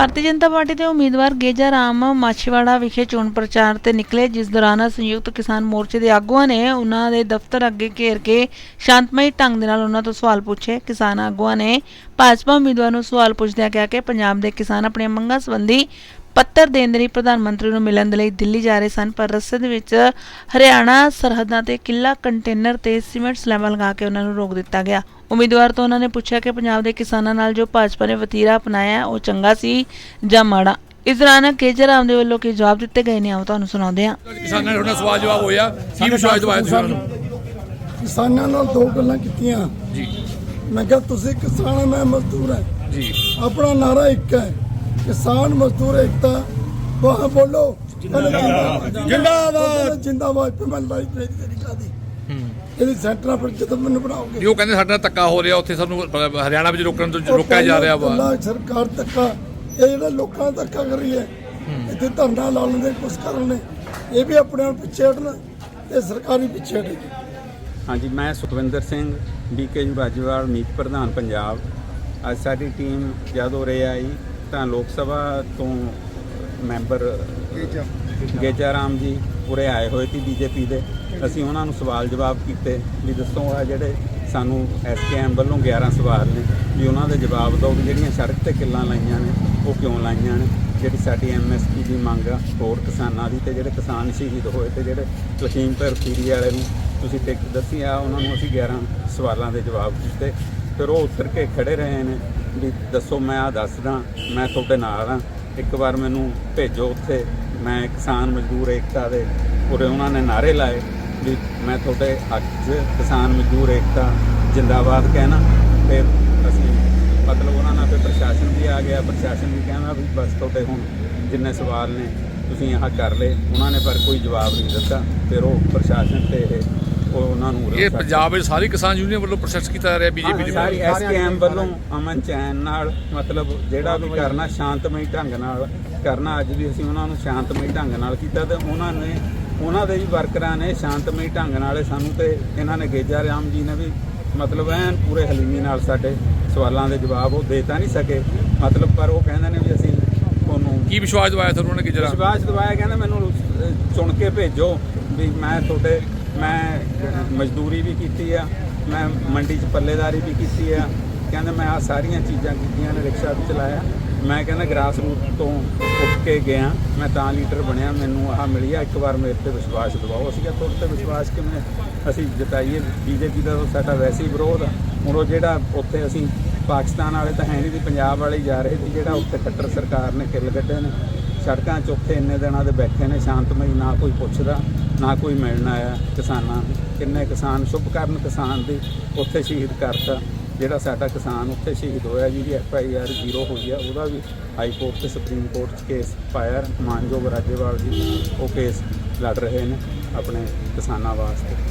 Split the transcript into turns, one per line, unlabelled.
Bharatiya Janata party ਦੇ ਉਮੀਦਵਾਰ ਗੇਜਾ ਰਾਮ ਮਾਛੀਵਾੜਾ ਵਿਖੇ ਚੋਣ ਪ੍ਰਚਾਰ ਤੇ ਨਿਕਲੇ, ਜਿਸ ਦੌਰਾਨ ਸੰਯੁਕਤ ਕਿਸਾਨ ਮੋਰਚੇ ਦੇ ਆਗੂਆਂ ਨੇ ਉਹਨਾਂ ਦੇ ਦਫ਼ਤਰ ਅੱਗੇ ਘੇਰ ਕੇ ਸ਼ਾਂਤਮਈ ਢੰਗ ਦੇ ਨਾਲ ਉਹਨਾਂ ਤੋਂ ਸਵਾਲ ਪੁੱਛੇ। ਕਿਸਾਨ ਆਗੂਆਂ ਨੇ ਭਾਜਪਾ ਉਮੀਦਵਾਰ ਨੂੰ ਸਵਾਲ ਪੁੱਛਦਿਆਂ ਕਿਹਾ ਕਿ ਪੰਜਾਬ ਦੇ ਕਿਸਾਨ ਆਪਣੀਆਂ ਮੰਗਾਂ ਸੰਬੰਧੀ ਪੱਤਰ ਦੇਣ ਦੇ ਲਈ ਪ੍ਰਧਾਨ ਮੰਤਰੀ ਨੂੰ ਮਿਲਣ ਦੇ ਲਈ ਦਿੱਲੀ ਜਾ ਰਹੇ ਸਨ ਪਰ ਰਸਤੇ ਦੇ ਵਿੱਚ ਹਰਿਆਣਾ ਸਰਹੱਦਾਂ ਤੇ ਕਿੱਲਾ ਕੰਟੇਨਰ ਤੇ ਸੀਮੈਂਟ ਸਲੈਬਾਂ ਲਗਾ ਕੇ ਉਹਨਾਂ ਨੂੰ ਰੋਕ ਦਿੱਤਾ ਗਿਆ। ਉਮੀਦਵਾਰ ਤੋਂ ਉਹਨਾਂ ਨੇ ਪੁੱਛਿਆ ਕਿ ਪੰਜਾਬ ਦੇ ਕਿਸਾਨਾਂ ਨਾਲ ਜੋ ਭਾਜਪਾ ਨੇ ਵਤੀਰਾ ਅਪਣਾਇਆ ਉਹ ਚੰਗਾ ਸੀ ਜਾਂ ਮਾੜਾ? ਇਸ ਦੌਰਾਨ ਕੇਜਰਾਮ ਦੇ ਵੱਲੋਂ ਕੀ ਜਵਾਬ ਦਿੱਤੇ ਗਏ ਨੇ? ਆਓ ਤੁਹਾਨੂੰ ਸੁਣਾਉਂਦੇ ਹਾਂ।
ਕਿਸਾਨਾਂ ਨੇ ਉਹਨਾਂ ਸਵਾਲ ਜਵਾਬ ਹੋਇਆ। ਕੀ ਵਿਸ਼ਵਾਸ ਦਵਾਇਆ ਤੁਸੀਂ
ਕਿਸਾਨਾਂ ਨਾਲ ਦੋ ਗੱਲਾਂ ਕੀਤੀਆਂ।
ਜੀ।
ਮੈਂ ਕਿਹਾ ਤੁਸੀਂ ਕਿਸਾਨ ਹਾਂ, ਮੈਂ ਮਜ਼ਦੂਰ ਹਾਂ
ਜੀ।
ਆਪਣਾ ਨਾਰਾ ਇੱਕ ਹੈ। ਕਿਸਾਨ ਮਜ਼ਦੂਰ ਏਕਤਾ ਵਾਹ ਬੋਲੋ। ਜਿੰਦਾਬਾਦ। ਜਿੰਦਾਬਾਦ। ਤੇ ਮੈਂ ਲਾਈ ਤੇਰੀ ਤੇਰੀ ਕਾਦੀ ਇਹਦੀ ਸੈਂਟਰਾਂ ਪਰ ਜਦੋਂ ਮੈਨੂੰ ਬਣਾਓਗੇ।
ਜੀ ਉਹ ਕਹਿੰਦੇ ਸਾਡੇ ਨਾਲ ਧੱਕਾ ਹੋ ਰਿਹਾ ਉੱਥੇ ਸਾਨੂੰ ਹਰਿਆਣਾ ਵਿੱਚ ਰੋਕਣ ਤੋਂ ਰੋਕਿਆ ਜਾ ਰਿਹਾ ਵਾ।
ਸਰਕਾਰ ਧੱਕਾ ਇਹ ਜਿਹੜਾ ਲੋਕਾਂ ਦਾ ਧੱਕਾ ਕਰ ਰਹੀ ਹੈ ਇੱਥੇ ਧਰਨਾ ਲਾ ਲੈਂਦੇ ਕੁਛ ਕਰਨ ਨੇ। ਇਹ ਵੀ ਆਪਣੇ ਆਪ ਪਿੱਛੇ ਹਟਣ ਤੇ ਸਰਕਾਰ ਪਿੱਛੇ ਹਟੇਗੀ।
ਹਾਂਜੀ ਮੈਂ ਸੁਖਵਿੰਦਰ ਸਿੰਘ ਡੀਕੇ ਰਾਜਵਾਲ ਮੀਤ ਪ੍ਰਧਾਨ ਪੰਜਾਬ। ਅੱਜ ਸਾਡੀ ਟੀਮ ਜਦ ਉਰੇ ਆਈ ਤਾਂ ਲੋਕ ਸਭਾ ਤੋਂ ਮੈਂਬਰ ਗੇਜਾ। ਰਾਮ ਜੀ ਉਰੇ ਆਏ ਹੋਏ ਸੀ ਬੀਜੇਪੀ ਦੇ। ਅਸੀਂ ਉਹਨਾਂ ਨੂੰ ਸਵਾਲ ਜਵਾਬ ਕੀਤੇ ਵੀ ਦੱਸੋ ਆ ਜਿਹੜੇ ਸਾਨੂੰ ਐਸਕੇਐਮ ਵੱਲੋਂ 11 ਸਵਾਲ ਨੇ ਵੀ ਉਹਨਾਂ ਦੇ ਜਵਾਬ ਦਿਓ ਵੀ ਜਿਹੜੀਆਂ ਸੜਕ ਤੇ ਕਿੱਲਾਂ ਲਾਈਆਂ ਨੇ ਉਹ ਕਿਉਂ ਲਾਈਆਂ ਨੇ? ਜਿਹੜੀ ਸਾਡੀ ਐਮਐਸਪੀ ਦੀ ਮੰਗ ਆ ਹੋਰ ਕਿਸਾਨਾਂ ਦੀ ਤੇ ਜਿਹੜੇ ਕਿਸਾਨ ਸ਼ਹੀਦ ਹੋਏ ਤੇ ਜਿਹੜੇ ਲਖੀਮਪੁਰ ਖੀਰੀ ਵਾਲੇ ਨੂੰ ਤੁਸੀਂ ਟਿਕਟ ਦੱਸੀ ਆ ਉਹਨਾਂ ਨੂੰ ਅਸੀਂ 11 ਸਵਾਲਾਂ ਦੇ ਜਵਾਬ ਦਿੱਤੇ। ਫਿਰ ਉਹ ਉਤਰ ਕੇ ਖੜੇ ਰਹੇ ਨੇ ਵੀ ਦੱਸੋ ਮੈਂ ਆ ਦੱਸਦਾ, ਮੈਂ ਤੁਹਾਡੇ ਨਾਲ ਆ ਇੱਕ ਵਾਰ ਮੈਨੂੰ ਭੇਜੋ ਉੱਥੇ। ਮੈਂ ਕਿਸਾਨ ਮਜ਼ਦੂਰ ਏਕਤਾ ਦੇ ਉਰੇ ਉਹਨਾਂ ਨੇ ਨਾਰੇ ਲਾਏ ਵੀ ਮੈਂ ਤੁਹਾਡੇ ਹੱਕ 'ਚ ਕਿਸਾਨ ਮਜ਼ਦੂਰ ਏਕਤਾ ਜਿੰਦਾਬਾਦ ਕਹਿਣਾ। ਫਿਰ ਅਸੀਂ ਮਤਲਬ ਉਹਨਾਂ ਨਾਲ ਫਿਰ ਪ੍ਰਸ਼ਾਸਨ ਵੀ ਆ ਗਿਆ। ਪ੍ਰਸ਼ਾਸਨ ਵੀ ਕਹਿੰਦਾ ਵੀ ਬਸ ਤੁਹਾਡੇ ਹੁਣ ਜਿੰਨੇ ਸਵਾਲ ਨੇ, ਤੁਸੀਂ ਆਹ ਕਰ ਲਏ। ਉਹਨਾਂ ਨੇ ਪਰ ਕੋਈ ਜਵਾਬ ਨਹੀਂ ਦਿੱਤਾ। ਫਿਰ ਉਹ ਪ੍ਰਸ਼ਾਸਨ ਤੇ ਇਹ ਉਹਨਾਂ ਨੂੰ
ਇਹ ਪੰਜਾਬ ਵਿੱਚ ਸਾਰੀ ਕਿਸਾਨ ਯੂਨੀਅਨ ਵੱਲੋਂ ਪ੍ਰੋਸੈਸ ਕੀਤਾ ਜਾ ਰਿਹਾ ਬੀਜੇਪੀ ਦੀ
ਸਾਰੀ ਐਸਕੇਐਮ ਵੱਲੋਂ ਅਮਨ ਚੈਨ ਨਾਲ ਮਤਲਬ ਜਿਹੜਾ ਵੀ ਕਰਨਾ ਸ਼ਾਂਤਮਈ ਢੰਗ ਨਾਲ ਕਰਨਾ ਅੱਜ ਵੀ ਅਸੀਂ ਉਹਨਾਂ ਨੂੰ ਸ਼ਾਂਤਮਈ ਢੰਗ ਨਾਲ ਕੀਤਾ ਤੇ ਉਹਨਾਂ ਨੇ ਉਹਨਾਂ ਦੇ ਵੀ ਵਰਕਰਾਂ ਨੇ ਸ਼ਾਂਤਮਈ ਢੰਗ ਨਾਲ ਸਾਨੂੰ ਤੇ ਇਹਨਾਂ ਨੇ ਗੇਜਾ ਰਾਮ ਜੀ ਨੇ ਵੀ ਮਤਲਬ ਐਨ ਪੂਰੇ ਹਲੀਮੀ ਨਾਲ ਸਾਡੇ ਸਵਾਲਾਂ ਦੇ ਜਵਾਬ ਉਹ ਦੇ ਤਾਂ ਨਹੀਂ ਸਕੇ। ਮਤਲਬ ਪਰ ਉਹ ਕਹਿੰਦੇ ਨੇ ਵੀ ਅਸੀਂ ਤੁਹਾਨੂੰ
ਕੀ ਵਿਸ਼ਵਾਸ ਦਵਾਇਆ ਤੁਹਾਨੂੰ ਉਹਨਾਂ ਨੇ ਕਿ ਜਰਾ
ਵਿਸ਼ਵਾਸ ਦਵਾਇਆ ਕਹਿੰਦਾ ਮੈਨੂੰ ਚੁਣ ਕੇ ਭੇਜੋ ਵੀ ਮੈਂ ਤੁਹਾਡੇ ਮੈਂ ਮਜ਼ਦੂਰੀ ਵੀ ਕੀਤੀ ਆ, ਮੈਂ ਮੰਡੀ 'ਚ ਪੱਲੇਦਾਰੀ ਵੀ ਕੀਤੀ ਆ। ਕਹਿੰਦਾ ਮੈਂ ਆ ਸਾਰੀਆਂ ਚੀਜ਼ਾਂ ਕੀਤੀਆਂ ਨੇ, ਰਿਕਸ਼ਾ ਵੀ ਚਲਾਇਆ। ਮੈਂ ਕਹਿੰਦਾ ਗ੍ਰਾਸ ਰੂਟ ਤੋਂ ਉੱਠ ਕੇ ਗਿਆ, ਮੈਂ ਤਾਂ ਲੀਡਰ ਬਣਿਆ, ਮੈਨੂੰ ਆਹ ਮਿਲੀ ਆ ਇੱਕ ਵਾਰ ਮੇਰੇ ਤੇ ਵਿਸ਼ਵਾਸ ਦਿਵਾਓ। ਅਸੀਂ ਕਿਹਾ, ਤੁਹਾਡੇ ਤੇ ਵਿਸ਼ਵਾਸ ਕਿਵੇਂ ਅਸੀਂ ਜਤਾਈਏ। ਬੀਜੇਪੀ ਦਾ ਸਾਡਾ ਵੈਸੇ ਹੀ ਵਿਰੋਧ ਆ। ਹੁਣ ਉਹ ਜਿਹੜਾ ਉੱਥੇ ਅਸੀਂ ਪਾਕਿਸਤਾਨ ਵਾਲੇ ਤਾਂ ਹੈ ਨਹੀਂ ਸੀ ਪੰਜਾਬ ਵਾਲੇ ਜਾ ਰਹੇ ਸੀ, ਜਿਹੜਾ ਉੱਥੇ ਖੱਟਰ ਸਰਕਾਰ ਨੇ ਕਿੱਲ ਕੱਢੇ ਨੇ। ਸੜਕਾਂ 'ਚ ਉੱਥੇ ਇੰਨੇ ਦਿਨਾਂ ਦੇ ਬੈਠੇ ਨੇ ਸ਼ਾਂਤਮਈ ਨਾ ਕੋਈ ਪੁੱਛਦਾ, ਨਾ ਕੋਈ ਮਿਲਣ ਆਇਆ ਕਿਸਾਨਾਂ ਨੂੰ। ਕਿੰਨੇ ਕਿਸਾਨ, ਸ਼ੁਭ ਕਰਨ ਕਿਸਾਨ ਦੀ ਉੱਥੇ ਸ਼ਹੀਦ ਕਰਤਾ, ਜਿਹੜਾ ਸਾਡਾ ਕਿਸਾਨ ਉੱਥੇ ਸ਼ਹੀਦ ਹੋਇਆ, ਜਿਹਦੀ ਐਫ ਆਈ ਆਰ ਜ਼ੀਰੋ ਹੋਈ ਆ, ਉਹਦਾ ਵੀ ਹਾਈ ਕੋਰਟ ਤੇ ਸੁਪਰੀਮ ਕੋਰਟ 'ਚ ਕੇਸ ਪਾਇਆ, ਮਾਨਯੋਗ ਰਾਜੇਵਾਲ ਜੀ, ਉਹ ਕੇਸ ਲੜ ਰਹੇ ਨੇ ਆਪਣੇ ਕਿਸਾਨਾਂ ਵਾਸਤੇ।